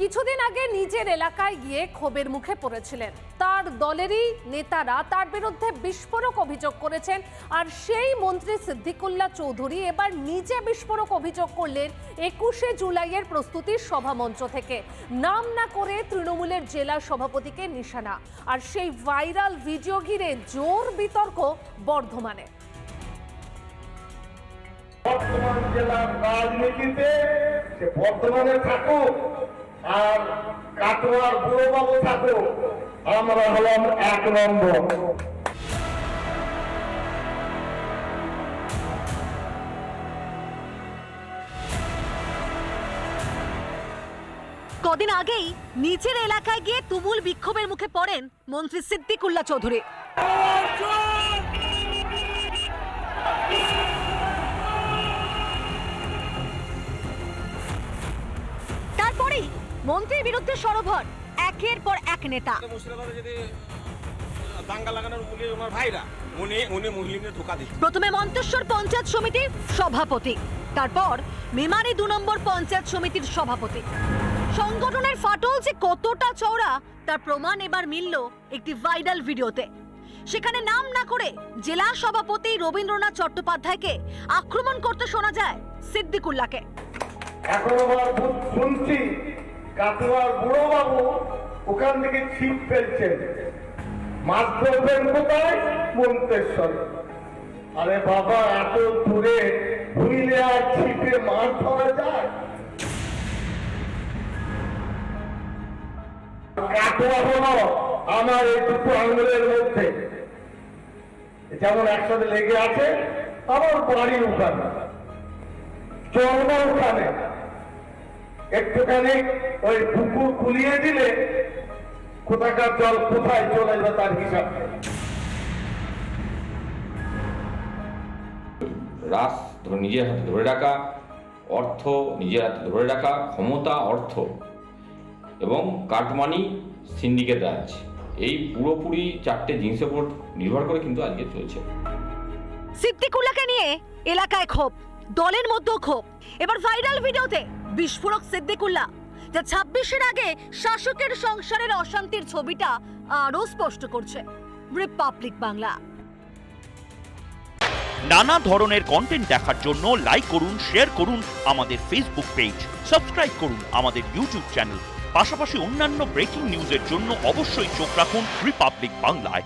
কিছুদিন আগে নিজের এলাকায় গিয়ে ক্ষোভের মুখে পড়েছিলেন। তার দলেরই নেতারা তার বিরুদ্ধে বিস্ফোরক অভিযোগ করেছেন আর সেই মন্ত্রী সিদ্দিকুল্লা চৌধুরী এবার নিজে বিস্ফোরক অভিযোগ করলেন একুশে জুলাইয়ের প্রস্তুতির সভামঞ্চ থেকে। নাম না করে তৃণমূলের জেলা সভাপতিকে নিশানা। আর সেই ভাইরাল ভিডিও ঘিরে জোর বিতর্ক বর্ধমানে। বর্তমান জেলার রাজনীতিতে সে থাকুক। আর কাটোয়ার থাকুক আমরা হলাম এক নম্বর। কদিন আগেই নিজের এলাকায় গিয়ে তুমুল বিক্ষোভের মুখে পড়েন মন্ত্রী সিদ্দিকুল্লাহ চৌধুরী। মন্ত্রীর বিরুদ্ধে সরব হন একের পর এক নেতা। মুর্শিদাবাদে যদি দাঙ্গা লাগানোর উনি ওনার ভাইরা উনি উনি মুসলিমদের ধোকা দিচ্ছে। প্রথমে মন্তেশ্বর পঞ্চায়েত সমিতির সভাপতি তারপর মেমারি দু নম্বর পঞ্চায়েত সমিতির সভাপতি। সংগঠনের ফাটল যে কতটা চওড়া তার প্রমাণ এবার মিলল একটি ভাইরাল ভিডিওতে। সেখানে নাম না করে জেলা সভাপতি রবীন্দ্রনাথ চট্টোপাধ্যায়কে আক্রমণ করতে শোনা যায় সিদ্দিকুল্লাহকে। এখন আবার শুনছি। কাটোয়ার বুড়োবাবু ওখান থেকে ছিপ ফেলছেন। মাছ ধরবেন কোথায়? মন্তেশ্বরে। আরে বাবা, এত দূরে হুইলে আর ছিপে মাছ ধরা যায়? কাটোয়া হলো আমার এই দুটো আঙুলের মধ্যে। যেমন একসাথে লেগে আছে আমার বাড়ি ওখানে জন্ম ওখানে একটুখানি ওই পুকুর কুলিয়ে দিলে কোথাকার জল কোথায় চলে যাবে তার হিসাব রাস ধরে নিজের হাতে ধরে রাখা অর্থ নিজের হাতে ধরে রাখা ক্ষমতা অর্থ এবং কাটমানি সিন্ডিকেট রাজ এই পুরোপুরি চারটে জিনিসের উপর নির্ভর করে কিন্তু আজকে চলছে। সিদ্দিকুল্লাহকে নিয়ে এলাকায় ক্ষোভ দলের মধ্যেও ক্ষোভ। এবার ভাইরাল ভিডিওতে বিস্ফোরক সিদ্দিকুল্লাহ, যা ছাব্বিশের আগে শাসকের সংসারের অশান্তির ছবিটা আরও স্পষ্ট করছে। রিপাবলিক বাংলা। নানা ধরনের কন্টেন্ট দেখার জন্য লাইক করুন শেয়ার করুন আমাদের ফেসবুক পেজ সাবস্ক্রাইব করুন আমাদের ইউটিউব চ্যানেল পাশাপাশি অন্যান্য ব্রেকিং নিউজের জন্য অবশ্যই চোখ রাখুন রিপাবলিক বাংলায়